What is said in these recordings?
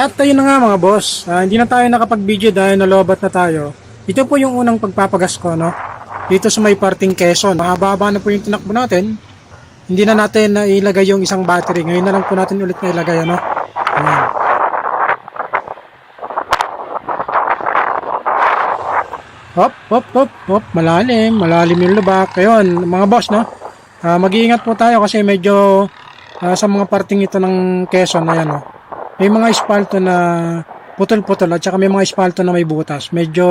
At ayun na nga mga boss, ah, hindi na tayo nakapag-video dahil nalobat na tayo. Ito po yung unang pagpapagas ko, no? Dito sa may parting Quezon. Mahaba-haba na po yung tinakbo natin. Hindi na natin na ilagay yung isang battery. Ngayon na lang po natin ulit na ilagay, ano? Ayan. Hop, hop, hop, hop, malalim, malalim yung lubak. Ayun, mga boss, no? Ah, mag-iingat po tayo kasi medyo ah, sa mga parting ito ng Quezon, ayan, no? May mga espalto na putol-putol at saka may mga espalto na may butas. Medyo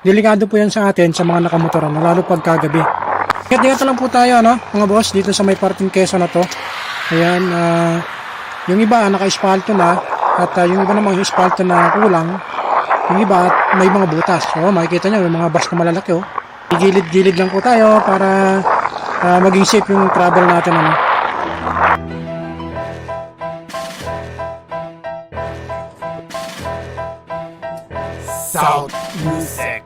delikado po yan sa atin sa mga nakamotoran, lalo pag kagabi. Kaya dito lang po tayo, no? mga boss, dito sa may parting Quezon na to. Ayan, ah, yung iba naka-espalto na at ah, yung iba namang espalto na kulang. Yung iba may mga butas. So, makikita nyo, may mga bus na malalaki. Oh. Gilid-gilid lang po tayo para ah, maging safe yung travel natin. Ano. South Music.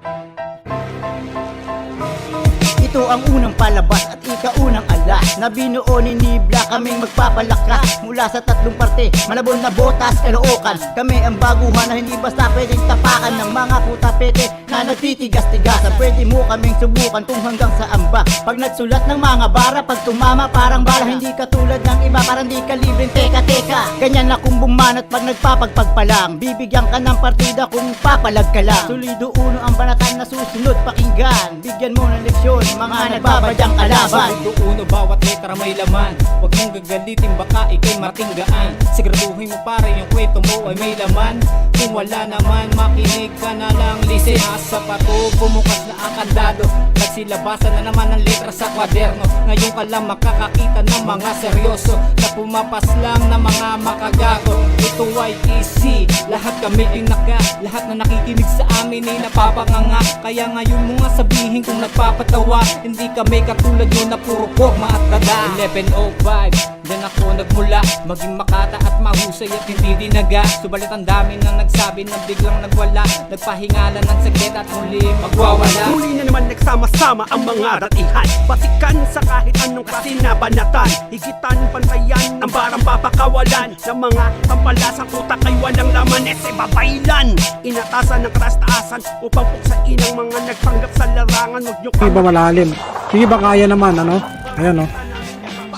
Ito ang unang palabas at ikaunang alas. Na binuo ni Nibla kaming magpapalakas. Mula sa tatlong parte, Malabon na botas, Caloocan Kami ang baguhan na hindi basta pwedeng tapakan Ng mga putapete na nagtitigas-tigasan Pwede mo kaming subukan kung hanggang saan ba. Pag nagsulat ng mga bara, pag tumama parang bala. Hindi katulad ng iba, parang di ka libreng teka-teka Ganyan na kung bumanat pag nagpapagpag pa lang. Bibigyan ka ng partida kung papalag ka lang. Sulido uno ang banatan na susunod pakinggan. Bigyan mo ng leksyon, mga nagbabadyang kalaban. Segundo uno, bawat letra may laman. Huwag mong gagalitin, baka ikay matinggaan Siguraduhin mo pare yung kwento mo ay may laman. Kung wala naman, makinig ka na lang Listen, sa pato, bumukas na ang kandado. Nagsilabasan na naman ang letra sa kwaderno. Ngayon ka lang makakakita ng mga seryoso. Na pumapas lang ng mga makagago. Ito ay easy, lahat kami ay naka. Lahat na nakikinig sa amin ay napapanganga. Kaya ngayon mo nga sabihin kung nagpapatawa. Hindi kami katulad nyo na puro porma at tada 11.05 Diyan ako nagmula Maging makata at mahusay at hindi dinaga. Subalit ang dami nang nagsabi na biglang nagwala. Nagpahingalan ng saglit at muli magwawala. Muli na naman nagsama-sama ang mga datihan. Batikan sa kahit anong kasinabanatan Higitan pantayan ang barang papakawalan. Sa mga pampalasang utak ay walang laman. Ese babaylan Inatasan ng karastaasan Upang puksain ang mga nagpanggap sa larangan. Huwag nyo Yung iba malalim. Yung iba kaya naman, ano? Ayan, no?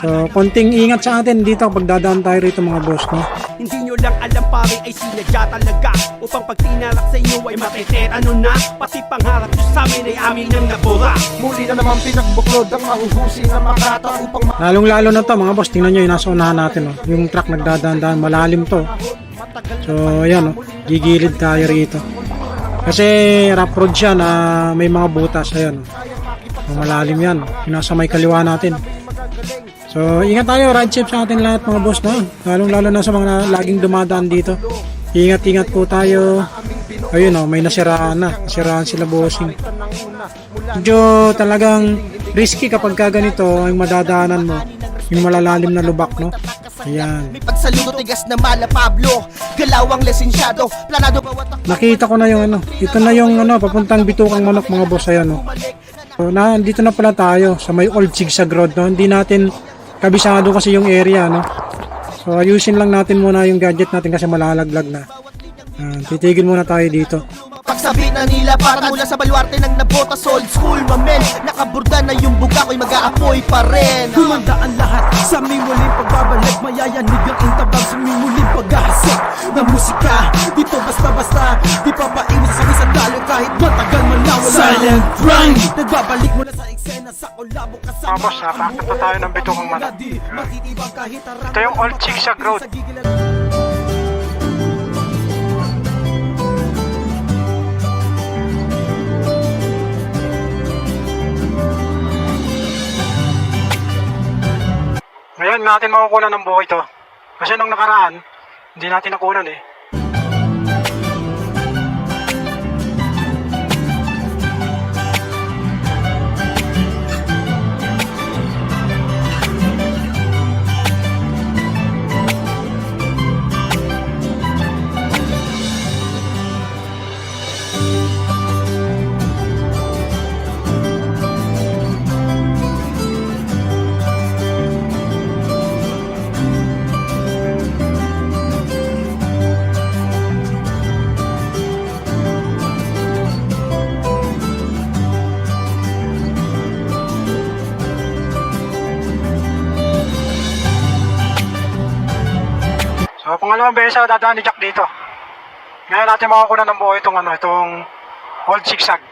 So, konting ingat sa atin dito pag dadaan tayo rito mga boss, no? Hindi nyo lang alam pare ay sinadya talaga Upang pag tinalak sa inyo ay matetetano na Pati pangarap nyo sa amin ay amin ang nabura Muli na naman pinagbuklod ang mahuhusi na makata upang Lalong-lalo na to mga boss, tingnan nyo yung nasa unahan natin, no? Yung truck nagdadaan-daan, malalim to. So, ayan, no? Gigilid tayo rito. Kasi rough road siya na may mga butas, ayan, malalim yan. Yung nasa may kaliwa natin. So, ingat tayo, ride safe sa atin lahat mga boss, no? Lalong-lalo na sa mga laging dumadaan dito. Ingat-ingat po tayo. Ayun, no? May nasiraan na. Nasiraan sila bossing. Medyo talagang risky kapag ka ganito ang madadaanan mo. Yung malalalim na lubak, no? Ayan. May pagsaludo tigas na mala Pablo Galawang lesensyado Planado bawat Nakita ko na yung ano. Ito na yung ano, papuntang bitukang manok mga boss. Ayan, no? So, na, dito na pala tayo sa may old zigzag road, no? Hindi natin kabisado kasi yung area, no? So, ayusin lang natin muna yung gadget natin kasi malalaglag na. Ayan, titigil muna tayo dito. Pagsabi na nila para mula sa baluarte ng nabotas Old school. Mamen Nakaburda na yung buga ko'y mag-aapoy pa rin. Humanda ang lahat sa aming muling pagbabalik. Mayayanig ang intabang sa aming muling paghahasik. Na musika, dito basta-basta. Di pa paiwas sa isang dalo kahit matagal man na wala Silent grind Nagbabalik mula sa eksena sa kolabo kasama nakakita ang tayo ng Matitibang kahit harang Ito yung Old Road. Sa gigilan- Ngayon natin makukuha ng buhay to. Kasi nung nakaraan, hindi natin nakunan eh. Dalawang beses ako dadaan ni Jack dito. Ngayon natin makakuha ng buo itong ano, itong old zigzag.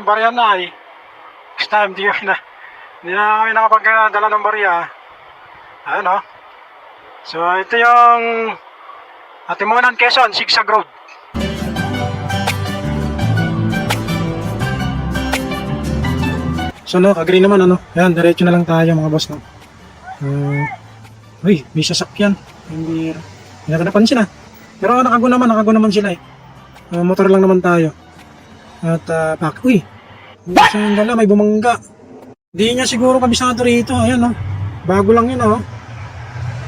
Kami barya na eh. Next time, di kami na, di na kami nakapagdala ng barya. Ano? So, ito yung Atimunan, Quezon, Sigsag Road. So, no, agree naman, ano? Ayan, diretso na lang tayo, mga boss, no? Uh, uy, may sasakyan. Hindi, hindi natin napansin, ah. Pero nakago naman, nakago naman sila, eh. Uh, motor lang naman tayo. At, uh, pak, uy, isang dala, may bumangga. Hindi niya siguro kabisado rito. Ayan, oh. Bago lang yun, oh.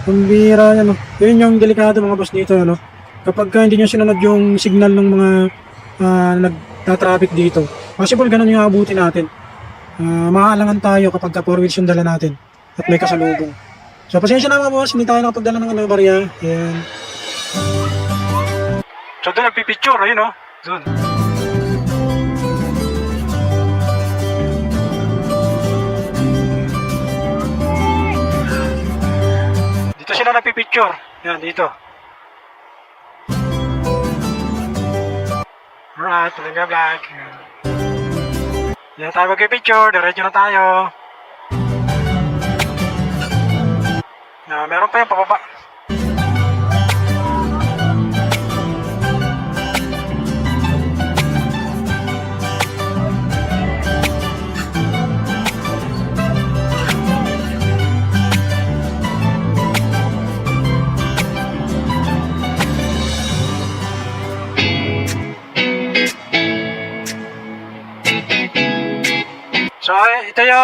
Pambira yan, oh. Yun yung delikado mga boss dito, ano. Kapag ka hindi niya sinunod yung signal ng mga uh, nagta-traffic dito, possible ganun yung abutin natin. Uh, maaalangan tayo kapag ka four wheels yung dala natin at may kasalubong. So, pasensya na mga boss, hindi tayo nakapagdala ng ano, barya. Ayan. So, doon nagpipicture, ayun, oh. Doon. Nagpipicture. Yan, dito. Alright, talaga vlog. Yan. Tayo magpipicture. Diretso na tayo. Ah, meron pa yung pababa.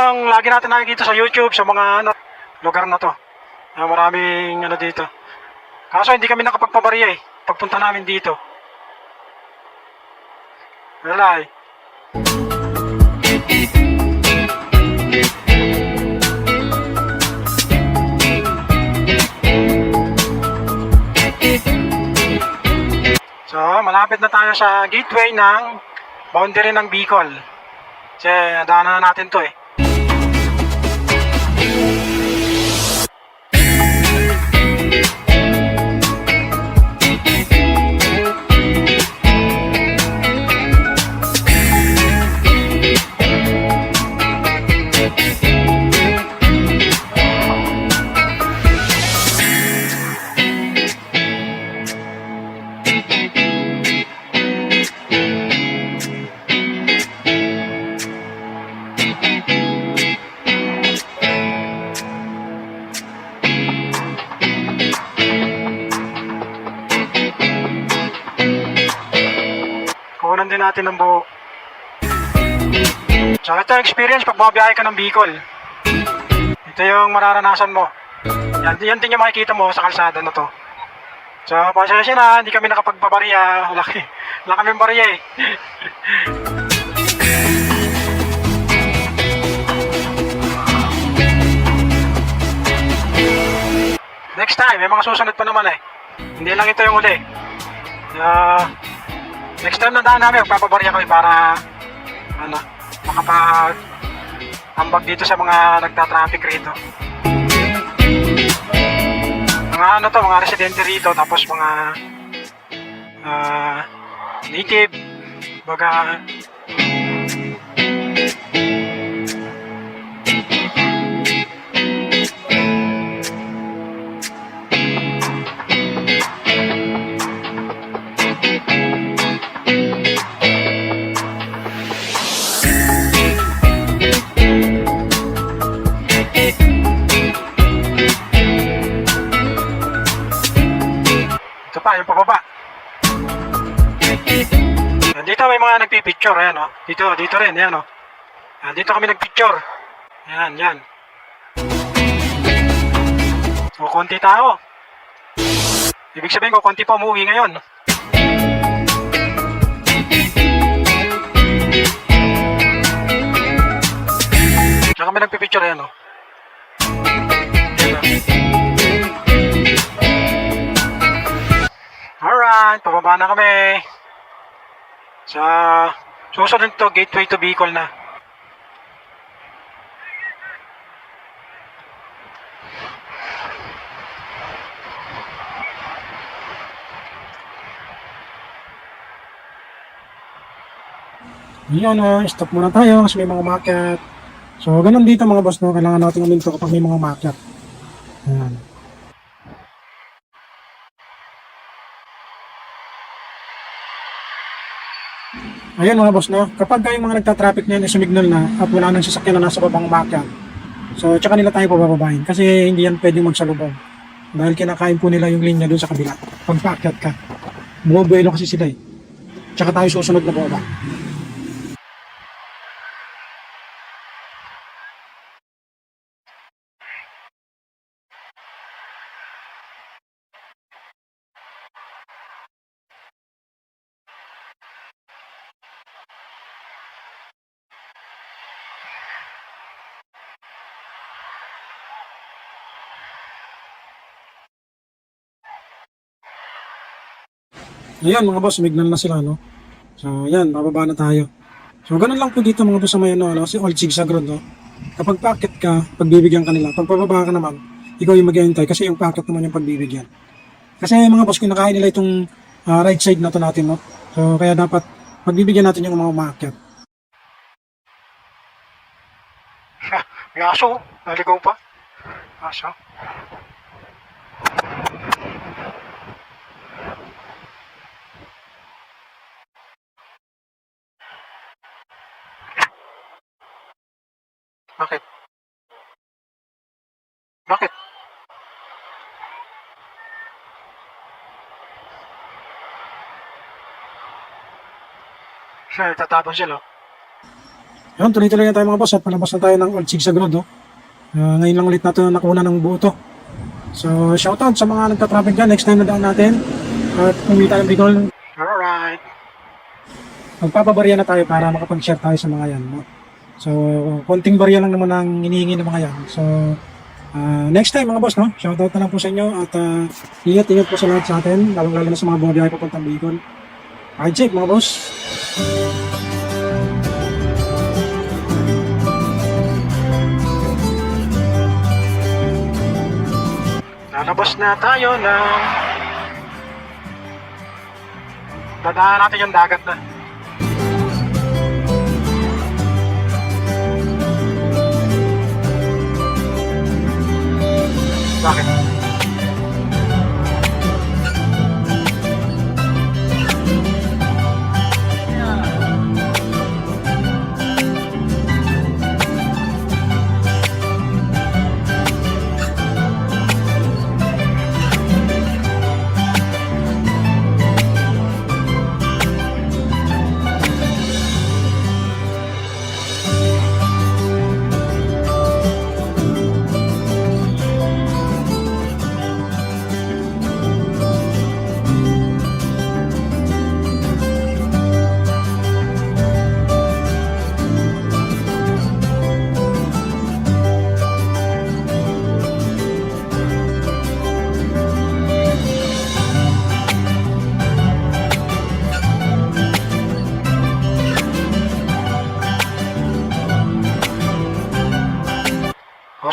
Yung lagi natin nakikita sa YouTube sa mga ano, lugar na to. Ah, maraming ano dito. Kaso hindi kami nakapagpabariya eh. Pagpunta namin dito. Wala eh. So, malapit na tayo sa gateway ng boundary ng Bicol. Kasi daanan na natin to eh. Din natin ng buo. So ito experience pag bumabiyahe ka ng Bicol. Ito yung mararanasan mo. Yan, yan din yung makikita mo sa kalsada na to. So, pasensya na, hindi kami nakapagpabariya. Wala, wala kami bariya eh. Next time, may mga susunod pa naman eh. Hindi lang ito yung uli. Uh, next time na daan namin, magpapabarya kami para ano, makapag ambag dito sa mga nagta-traffic rito. Mga ano to, mga residente rito, tapos mga ah, native, baga Dito may mga nagpipicture, ayan o. Dito, dito rin, ayan o. Yan, dito kami nagpicture. Yan, yan. So, konti tao. Ibig sabihin ko, konti pa umuwi ngayon. Tsaka may nagpipicture yan, oh. Alright, pababa na kami. Sa susunod to, gateway to Bicol na. Yan, oh, stop muna tayo kasi may mga umakyat. So, ganun dito mga boss, no? Kailangan natin uminto kapag may mga umakyat. Yan. Ayun mga boss, no? Kapag kayong mga nagta-traffic na yan, eh, sumignal na at wala nang sasakyan na nasa babang umakyat. So, tsaka nila tayo pabababahin kasi hindi yan pwedeng magsalubong. Dahil kinakain po nila yung linya doon sa kabila. Pag paakyat ka. Bumubuelo kasi sila eh. Tsaka tayo susunod na baba. Ayan mga boss, signal na sila, no? So, yan, bababa na tayo. So, ganun lang po dito mga boss sa may ano, ano, kasi old zigzag road, no? Kapag packet ka, pagbibigyan ka nila. Pag pababa ka naman, ikaw yung mag kasi yung packet naman yung pagbibigyan. Kasi mga boss, kinakain nila itong ah, right side na to natin, no? So, kaya dapat pagbibigyan natin yung mga umakyat. May aso, naligaw pa. Aso. Bakit? Bakit? Siya, tatapon sila. Yun, tuloy-tuloy na tayo mga boss at palabas na tayo ng Old Sigsag Road. Oh. Ah, ngayon lang ulit natin nakuha ng buo to. So, shoutout sa mga nagtatraffic dyan. Next time na daan natin. At kung tayo ng Bicol. Alright. Magpapabarya na tayo para makapag-share tayo sa mga yan. No? So, konting barya lang naman ang hinihingi ng mga yan. So, ah, next time mga boss, no? Shoutout na lang po sa inyo at ah, ingat-ingat po sa lahat sa atin, lalong-lalo na sa mga ay papuntang Bicol. Ride safe mga boss! Lalabas na tayo ng dadaan natin yung dagat na. Bakit?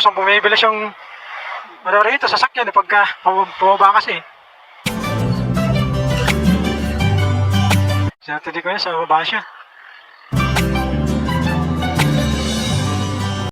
Saan bumibilis yung ano rito, sasakyan eh, pagka pababa kasi. Tindi ko yan, sa baba siya.